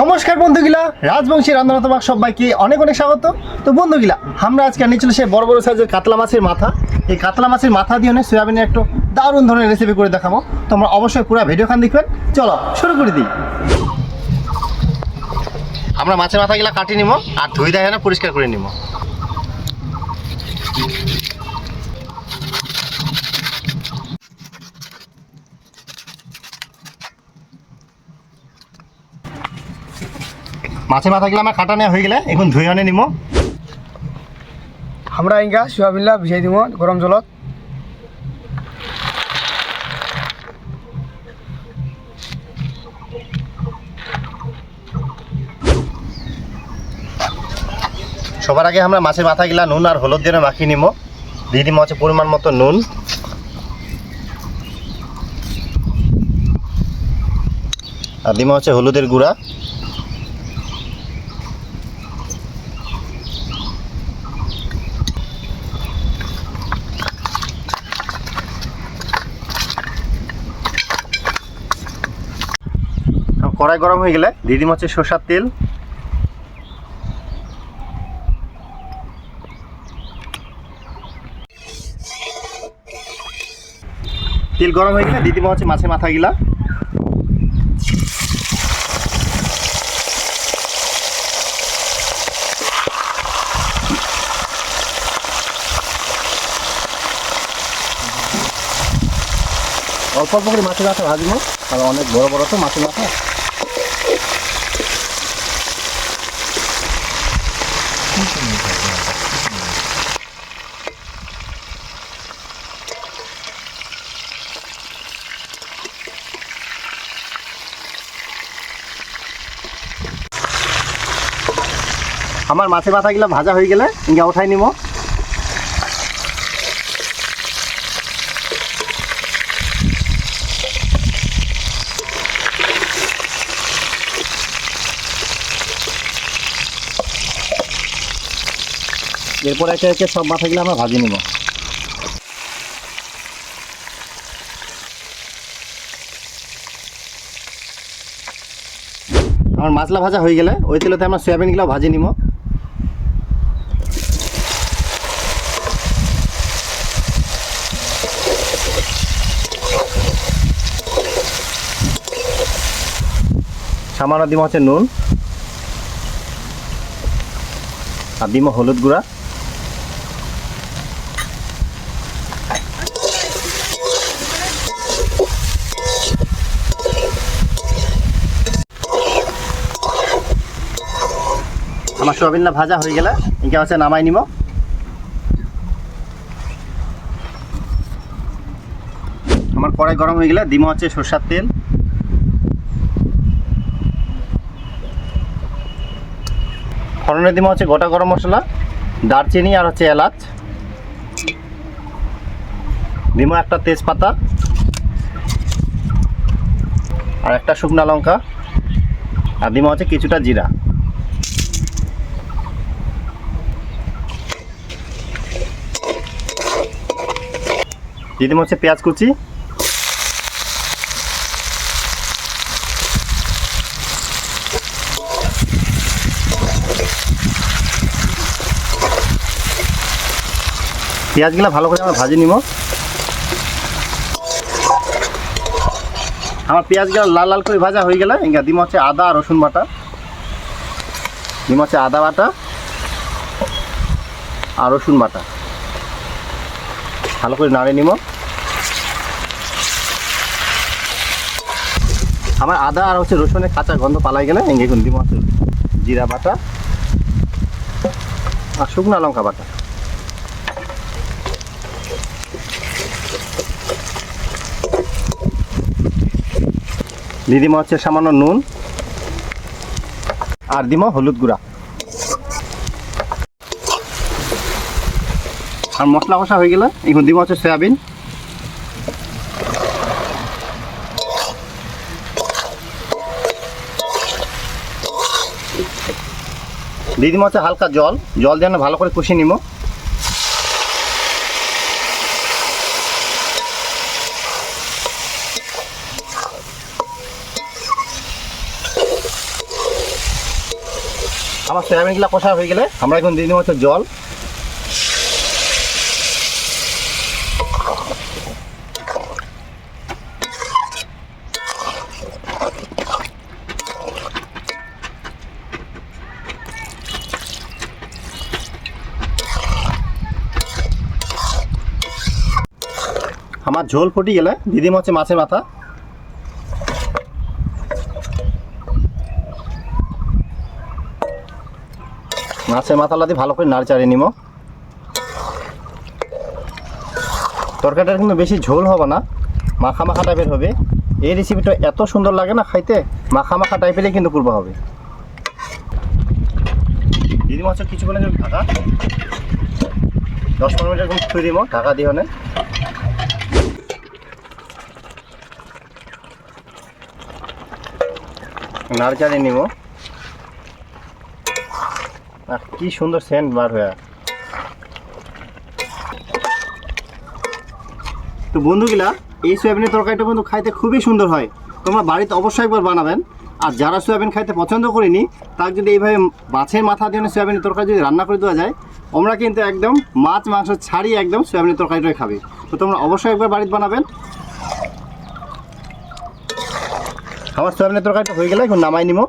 নমস্কার বন্ধুগুলা, রাজবংশী রান্না তোমার সবাইকে অনেক অনেক স্বাগত। তো বন্ধুগুলা, আমরা আজকে আনি চলে সেই বড় বড় সাইজের কাতলা মাছের মাথা। এই কাতলা মাছের মাথা দিয়ে অনেক সয়াবিনের একটু দারুণ ধরনের রেসিপি করে দেখাবো। তোমরা অবশ্যই পুরো ভিডিও খান দেখবেন। চলো, শুরু করে দিই। আমরা মাছের মাথাগুলা কাটি নিব আর ধুই দেয় না পরিষ্কার করে নিব। মাছের মাথাগুলো আমার কাটা নেওয়া হয়ে গেলে এখন ধুই আনে নিব আমরা ইঙ্গা সোয়াবিনলা ভিজাই দিব গরম জলত। সবার আগে আমরা মাছের মাথাগুলা নুন আর হলুদ দিয়ে মাখিয়ে নিব দিয়ে দিব হচ্ছে পরিমাণ মতো নুন। আর দিব হচ্ছে হলুদের গুঁড়া। কড়াই গরম হয়ে গেলে দিয়ে দিব হচ্ছে সর্ষার তেল। তেল গরম হয়ে গেলে দিয়ে দিব হচ্ছে মাছের মাথাগুলা। অল্প অল্প করে মাছের মাথা ভাজবো, কারণ অনেক বড় বড় তো মাছের মাথা। আমার মাছের মাথাগুলো ভাজা হয়ে গেলে ইঙ্গা উঠাই নিব। এরপর একে একে সব মাথাগুলো আমরা ভাজি নিব। আমার মাছলা ভাজা হয়ে গেলে ওই তেলেতে আমরা সয়াবিনগুলো ভাজি নিব। সামান্য দিব হচ্ছে নুন আর দিব হলুদ গুঁড়া। আমার সোয়াবিনটা ভাজা হয়ে গেলে, একে হচ্ছে নামাই নিব আমার কড়াই গরম হয়ে গেলে ডিম হচ্ছে সরষার তেল। ফোড়নে ডিম হচ্ছে গোটা গরম মশলা, দারচিনি আর হচ্ছে এলাচ। দিব একটা তেজপাতা আর একটা শুকনা লঙ্কা আর দিব হচ্ছে কিছুটা জিরা। দিদিম হচ্ছে পেঁয়াজ কুচি। পেঁয়াজগুলো ভালো করে আমরা ভাজি নিব। আমার পেঁয়াজগুলো লাল লাল করে ভাজা হয়ে গেলে ইঙ্গা দিম হচ্ছে আদা রসুন বাটা। দিম হচ্ছে আদা বাটা আর রসুন বাটা। ভালো করে নাড়ে নিব। আমার আদা আর হচ্ছে রসুনের কাঁচা গন্ধ পালাই গেলে এখন দিব হচ্ছে জিরা বাটা আর শুকনা লঙ্কা বাটা। দিয়ে দিব হচ্ছে সামান্য নুন। আর দিব হলুদ গুঁড়া। আর মশলা কষা হয়ে গেলে। এখন দিব হচ্ছে সয়াবিন। দিয়ে দিব হচ্ছে হালকা জল। জল যেন ভালো করে কষিয়ে নিব। আমার সয়াবিনগুলো কষা হয়ে গেলে আমরা এখন দিয়ে দিব হচ্ছে জল। আমার ঝোল ফুটি গেলে দিদিম হচ্ছে মাছের মাথা। মাছের মাথালা দিয়ে ভালো করে নাড়চাড়িয়ে নিব তরকারিটা কিন্তু বেশি ঝোল হবে না, মাখা মাখা টাইপের হবে। এই রেসিপিটা এত সুন্দর লাগে না খাইতে, মাখা মাখা টাইপেরই কিন্তু করব হবে। দিদি মাছ কিছুক্ষণ ঢাকা। দশ পনেরো মিনিট এরকম থুই দিব ঢাকা দিয়ে হনে নাড়চাড়িয়ে নিব আহ, কি সুন্দর সেন্ট বার হয়ে। তো বন্ধুগুলা এই সয়াবিনের তরকারিটা কিন্তু খাইতে খুবই সুন্দর হয়। তোমরা বাড়িতে অবশ্যই একবার বানাবেন। আর যারা সয়াবিন খাইতে পছন্দ করিনি তার যদি এইভাবে মাছের মাথা দিয়ে সয়াবিনের তরকারি যদি রান্না করে দেওয়া যায় আমরা কিন্তু একদম মাছ মাংস ছাড়িয়ে একদম সয়াবিনের তরকারিটাই খাবে। তো তোমরা অবশ্যই একবার বাড়িতে বানাবেন। আমার সয়াবিনের তরকারিটা হয়ে গেলে এখন নামাই নিব